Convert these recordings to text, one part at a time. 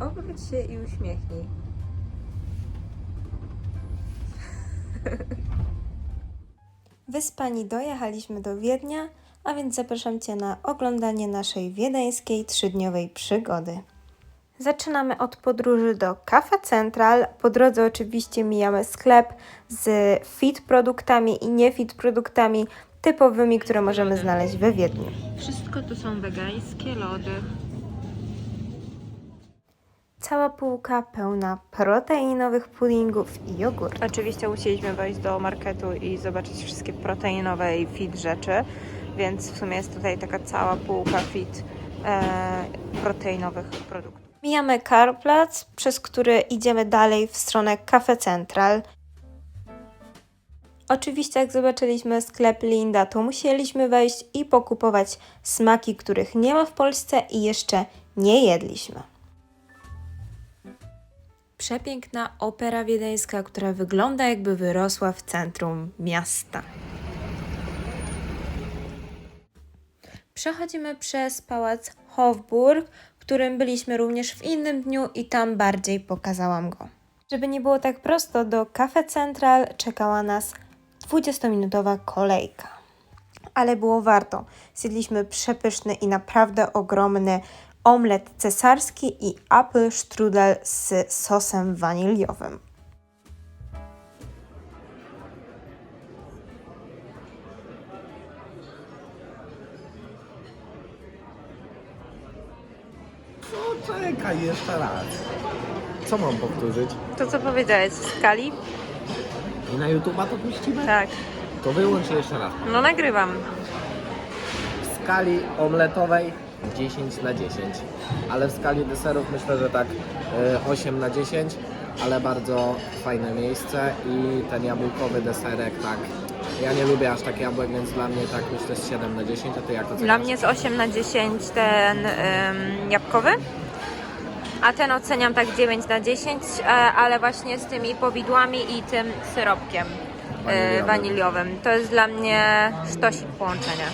Obróć się i uśmiechnij. Wyspani dojechaliśmy do Wiednia, a więc zapraszam Cię na oglądanie naszej wiedeńskiej trzydniowej przygody. Zaczynamy od podróży do Cafe Central. Po drodze oczywiście mijamy sklep z fit produktami i nie fit produktami typowymi, które możemy znaleźć we Wiedniu. Wszystko tu są wegańskie lody. Cała półka pełna proteinowych puddingów i jogurt. Oczywiście musieliśmy wejść do marketu i zobaczyć wszystkie proteinowe i fit rzeczy, więc w sumie jest tutaj taka cała półka fit e, proteinowych produktów. Mijamy Karplac, przez który idziemy dalej w stronę Cafe Central. Oczywiście, jak zobaczyliśmy sklep Linda, to musieliśmy wejść i pokupować smaki, których nie ma w Polsce i jeszcze nie jedliśmy. Przepiękna opera wiedeńska, która wygląda jakby wyrosła w centrum miasta. Przechodzimy przez pałac Hofburg, w którym byliśmy również w innym dniu i tam bardziej pokazałam go. Żeby nie było tak prosto, do Cafe Central czekała nas 20-minutowa kolejka. Ale było warto. Zjedliśmy przepyszny i naprawdę ogromny omlet cesarski i apple strudel z sosem waniliowym. Poczekaj jeszcze raz. Co mam powtórzyć? To co powiedziałeś w skali? I na YouTube'a to puścimy? Tak. To wyłącz jeszcze raz. No nagrywam. W skali omletowej 10 na 10. Ale w skali deserów myślę, że tak y, 8 na 10. Ale bardzo fajne miejsce i ten jabłkowy deserek tak. Ja nie lubię aż tak jabłek, więc dla mnie tak myślę z 7 na 10, a ty jak oceniasz? Dla mnie jest 8 na 10 ten ym, jabłkowy, a ten oceniam tak 9 na 10, e, ale właśnie z tymi powidłami i tym syropkiem e, Waniliowym. waniliowym. To jest dla mnie sztosik połączenia.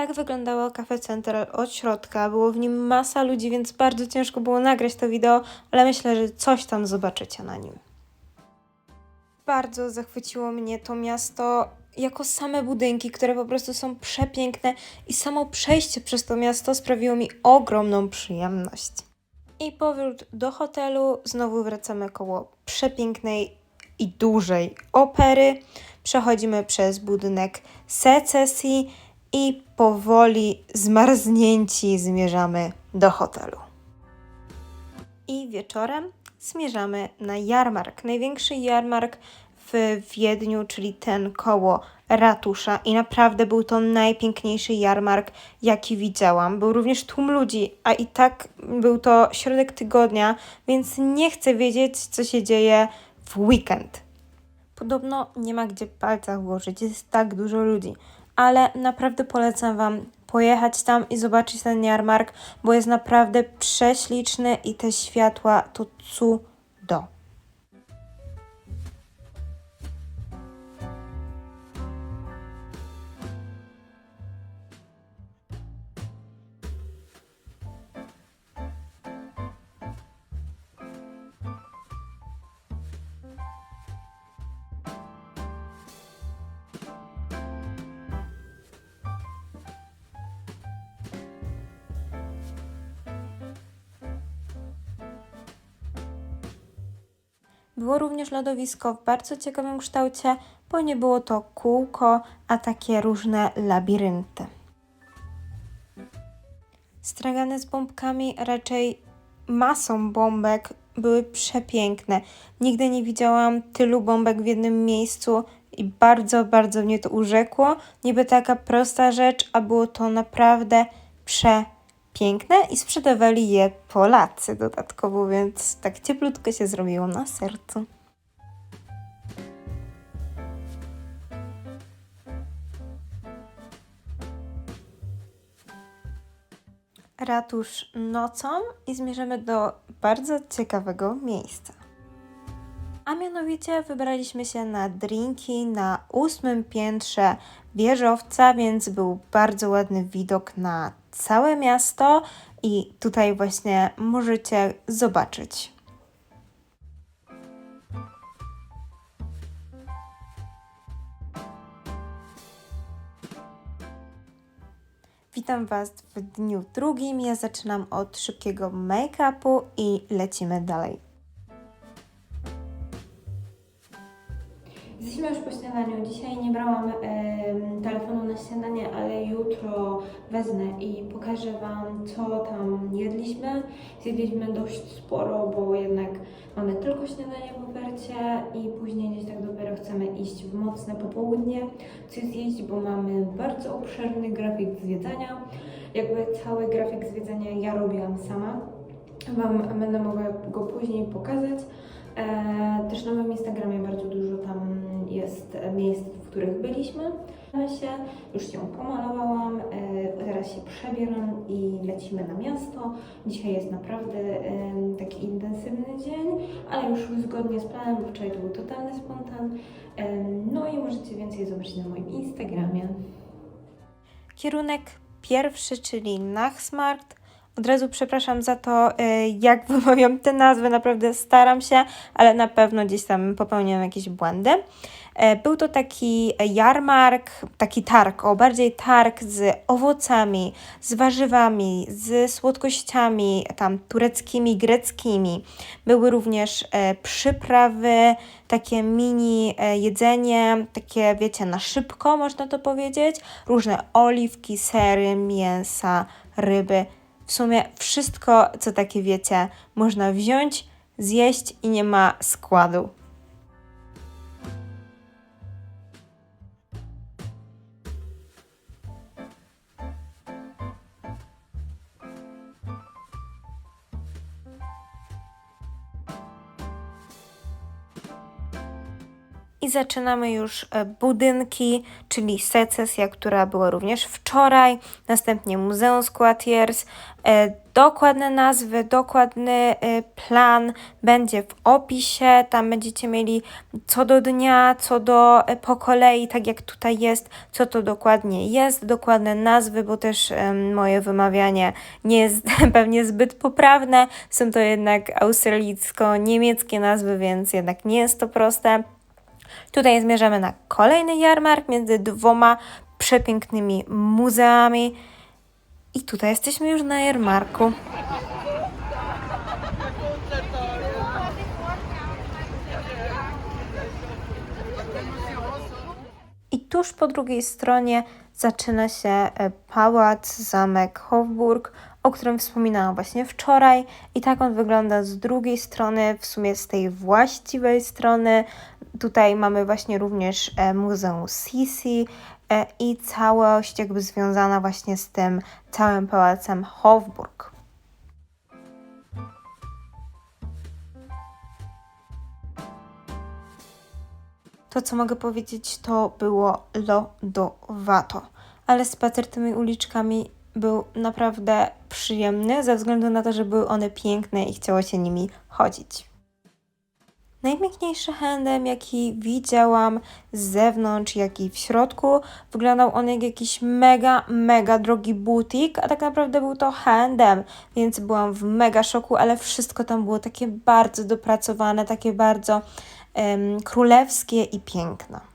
Tak wyglądało Cafe Central od środka. Było w nim masa ludzi, więc bardzo ciężko było nagrać to wideo, ale myślę, że coś tam zobaczycie na nim. Bardzo zachwyciło mnie to miasto jako same budynki, które po prostu są przepiękne i samo przejście przez to miasto sprawiło mi ogromną przyjemność. I powrót do hotelu, znowu wracamy koło przepięknej i dużej opery. Przechodzimy przez budynek secesji i powoli zmarznięci zmierzamy do hotelu. I wieczorem zmierzamy na jarmark. Największy jarmark w Wiedniu, czyli ten koło ratusza. I naprawdę był to najpiękniejszy jarmark, jaki widziałam. Był również tłum ludzi, a i tak był to środek tygodnia, więc nie chcę wiedzieć, co się dzieje w weekend. Podobno nie ma gdzie palca włożyć, jest tak dużo ludzi, ale naprawdę polecam Wam pojechać tam i zobaczyć ten jarmark, bo jest naprawdę prześliczny i te światła to cudo. Było również lodowisko w bardzo ciekawym kształcie, bo nie było to kółko, a takie różne labirynty. Stragany z bombkami, raczej masą bombek, były przepiękne. Nigdy nie widziałam tylu bombek w jednym miejscu i bardzo, bardzo mnie to urzekło. Niby taka prosta rzecz, a było to naprawdę przepiękne i sprzedawali je Polacy dodatkowo, więc tak cieplutko się zrobiło na sercu. ratusz nocą i zmierzymy do bardzo ciekawego miejsca. A mianowicie wybraliśmy się na drinki na ósmym piętrze wieżowca, więc był bardzo ładny widok na całe miasto i tutaj właśnie możecie zobaczyć. Witam Was w dniu drugim. Ja zaczynam od szybkiego make-upu i lecimy dalej. Jesteśmy już po śniadaniu. Dzisiaj nie brałam telefonu na śniadanie, ale jutro wezmę i pokażę Wam, co tam jedliśmy. Zjedliśmy dość sporo, bo jednak mamy tylko śniadanie w ofercie i później gdzieś tak dopiero chcemy iść w mocne popołudnie, coś zjeść, bo mamy bardzo obszerny grafik zwiedzania. Jakby cały grafik zwiedzania ja robiłam sama. Wam będę mogła go później pokazać. E, też na moim Instagramie bardzo dużo tam jest miejsc, w których byliśmy. Ja się już się pomalowałam, teraz się przebieram i lecimy na miasto. Dzisiaj jest naprawdę e, taki intensywny dzień, ale już zgodnie z planem, bo wczoraj był totalny spontan. E, no i możecie więcej zobaczyć na moim Instagramie. Kierunek pierwszy, czyli Nachsmarkt. Od razu przepraszam za to, y, jak wymawiam te nazwy, naprawdę staram się, ale na pewno gdzieś tam popełniam jakieś błędy. E, Był to taki jarmark, taki targ, o bardziej targ z owocami, z warzywami, z słodkościami, tam tureckimi, greckimi. Były również e, przyprawy, takie mini e, jedzenie, takie wiecie, na szybko można to powiedzieć. Różne oliwki, sery, mięsa, ryby. W sumie wszystko, co takie wiecie, można wziąć, zjeść i nie ma składu. I zaczynamy już e, budynki, czyli secesja, która była również wczoraj, następnie Muzeum Squatiers. E, Dokładne nazwy, dokładny e, plan będzie w opisie. Tam będziecie mieli co do dnia, co do po kolei, tak jak tutaj jest, co to dokładnie jest, dokładne nazwy, bo też moje wymawianie nie jest pewnie zbyt poprawne. Są to jednak australijsko-niemieckie nazwy, więc jednak nie jest to proste. Tutaj zmierzamy na kolejny jarmark między dwoma przepięknymi muzeami. I tutaj jesteśmy już na jarmarku. I tuż po drugiej stronie zaczyna się e, pałac, zamek Hofburg, o którym wspominałam właśnie wczoraj. I tak on wygląda z drugiej strony, w sumie z tej właściwej strony. Tutaj mamy właśnie również e, Muzeum Sisi e, i całość jakby związana właśnie z tym całym pałacem Hofburg. To, co mogę powiedzieć, to było lodowato. Ale spacer tymi uliczkami był naprawdę przyjemny, ze względu na to, że były one piękne i chciało się nimi chodzić. Najpiękniejszy handem, jaki widziałam z zewnątrz, jak i w środku, wyglądał on jak jakiś mega, mega drogi butik, a tak naprawdę był to handem, więc byłam w mega szoku, ale wszystko tam było takie bardzo dopracowane, takie bardzo em, królewskie i piękne.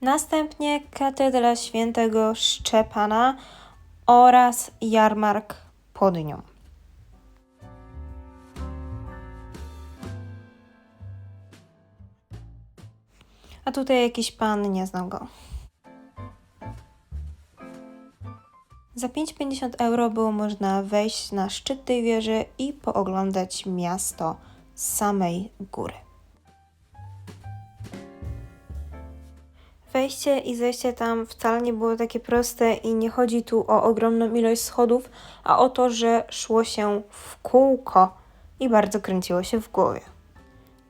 Następnie katedra świętego Szczepana oraz jarmark pod nią. A tutaj jakiś pan, nie znam go. Za 5,50 euro było można wejść na szczyt tej wieży i pooglądać miasto z samej góry. Wejście i zejście tam wcale nie było takie proste i nie chodzi tu o ogromną ilość schodów, a o to, że szło się w kółko i bardzo kręciło się w głowie.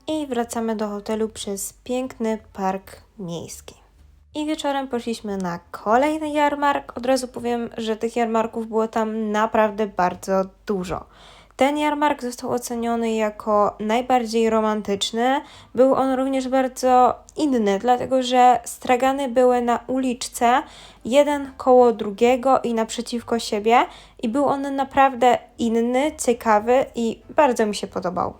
I wracamy do hotelu przez piękny park miejski. I wieczorem poszliśmy na kolejny jarmark. Od razu powiem, że tych jarmarków było tam naprawdę bardzo dużo. Ten jarmark został oceniony jako najbardziej romantyczny. Był on również bardzo inny, dlatego że stragany były na uliczce, jeden koło drugiego i naprzeciwko siebie, i był on naprawdę inny, ciekawy i bardzo mi się podobał.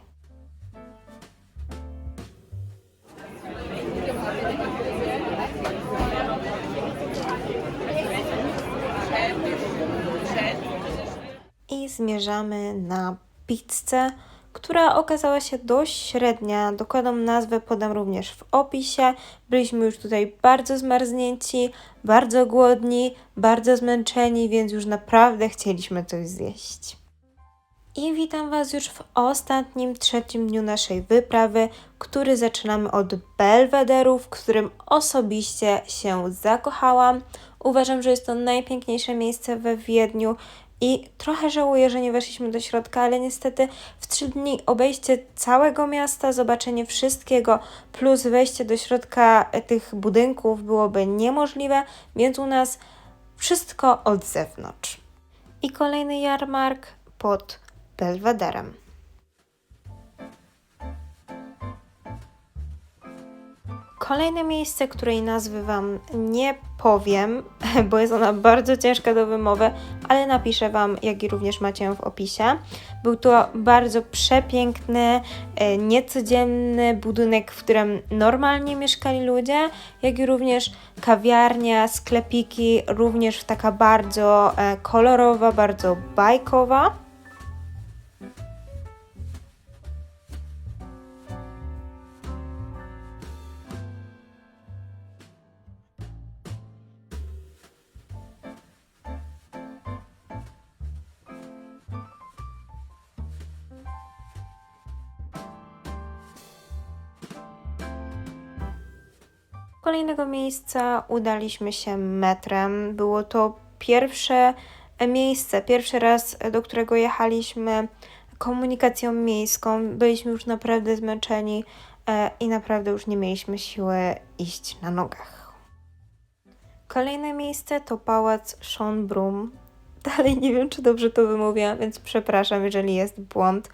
Zmierzamy na pizzę, która okazała się dość średnia. Dokładną nazwę podam również w opisie. Byliśmy już tutaj bardzo zmarznięci, bardzo głodni, bardzo zmęczeni, więc już naprawdę chcieliśmy coś zjeść. I witam Was już w ostatnim, trzecim dniu naszej wyprawy, który zaczynamy od Belwederu, w którym osobiście się zakochałam. Uważam, że jest to najpiękniejsze miejsce we Wiedniu i trochę żałuję, że nie weszliśmy do środka, ale niestety w trzy dni obejście całego miasta, zobaczenie wszystkiego, plus wejście do środka tych budynków byłoby niemożliwe, więc u nas wszystko od zewnątrz. I kolejny jarmark pod Belwederem. Kolejne miejsce, której nazwy Wam nie powiem, bo jest ona bardzo ciężka do wymowy, ale napiszę Wam, jak i również macie ją w opisie. Był to bardzo przepiękny, e, niecodzienny budynek, w którym normalnie mieszkali ludzie, jak i również kawiarnia, sklepiki, również taka bardzo e, kolorowa, bardzo bajkowa. Kolejnego miejsca udaliśmy się metrem. Było to pierwsze miejsce, pierwszy raz, do którego jechaliśmy komunikacją miejską. Byliśmy już naprawdę zmęczeni e, i naprawdę już nie mieliśmy siły iść na nogach. Kolejne miejsce to pałac Schönbrunn. Dalej nie wiem, czy dobrze to wymówiłam, więc przepraszam, jeżeli jest błąd,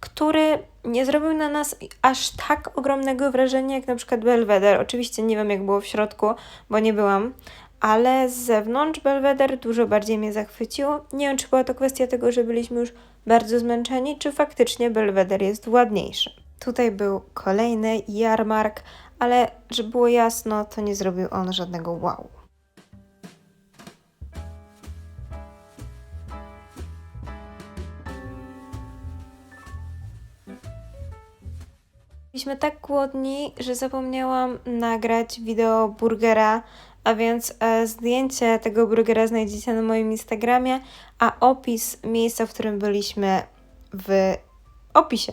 który nie zrobił na nas aż tak ogromnego wrażenia jak na przykład Belweder. Oczywiście nie wiem, jak było w środku, bo nie byłam, ale z zewnątrz Belweder dużo bardziej mnie zachwycił. Nie wiem, czy była to kwestia tego, że byliśmy już bardzo zmęczeni, czy faktycznie Belweder jest ładniejszy. Tutaj był kolejny jarmark, ale żeby było jasno, to nie zrobił on żadnego wow. Byliśmy tak głodni, że zapomniałam nagrać wideo burgera, a więc e, zdjęcie tego burgera znajdziecie na moim Instagramie, a opis miejsca, w którym byliśmy w opisie.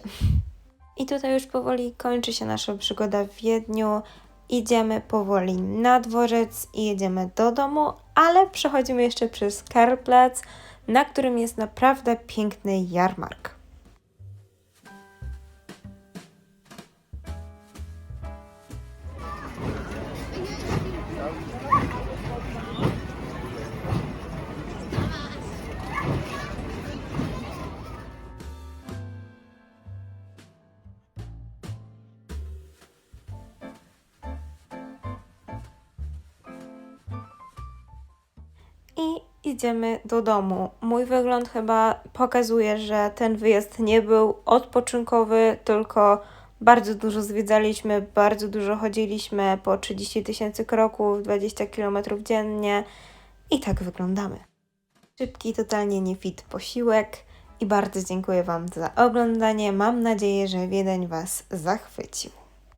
I tutaj już powoli kończy się nasza przygoda w Wiedniu. Idziemy powoli na dworzec i jedziemy do domu, ale przechodzimy jeszcze przez Karlplatz, na którym jest naprawdę piękny jarmark. I idziemy do domu. Mój wygląd chyba pokazuje, że ten wyjazd nie był odpoczynkowy, tylko bardzo dużo zwiedzaliśmy, bardzo dużo chodziliśmy po 30 tysięcy kroków, 20 kilometrów dziennie i tak wyglądamy. Szybki, totalnie nie fit posiłek i bardzo dziękuję Wam za oglądanie. Mam nadzieję, że Wiedeń Was zachwycił.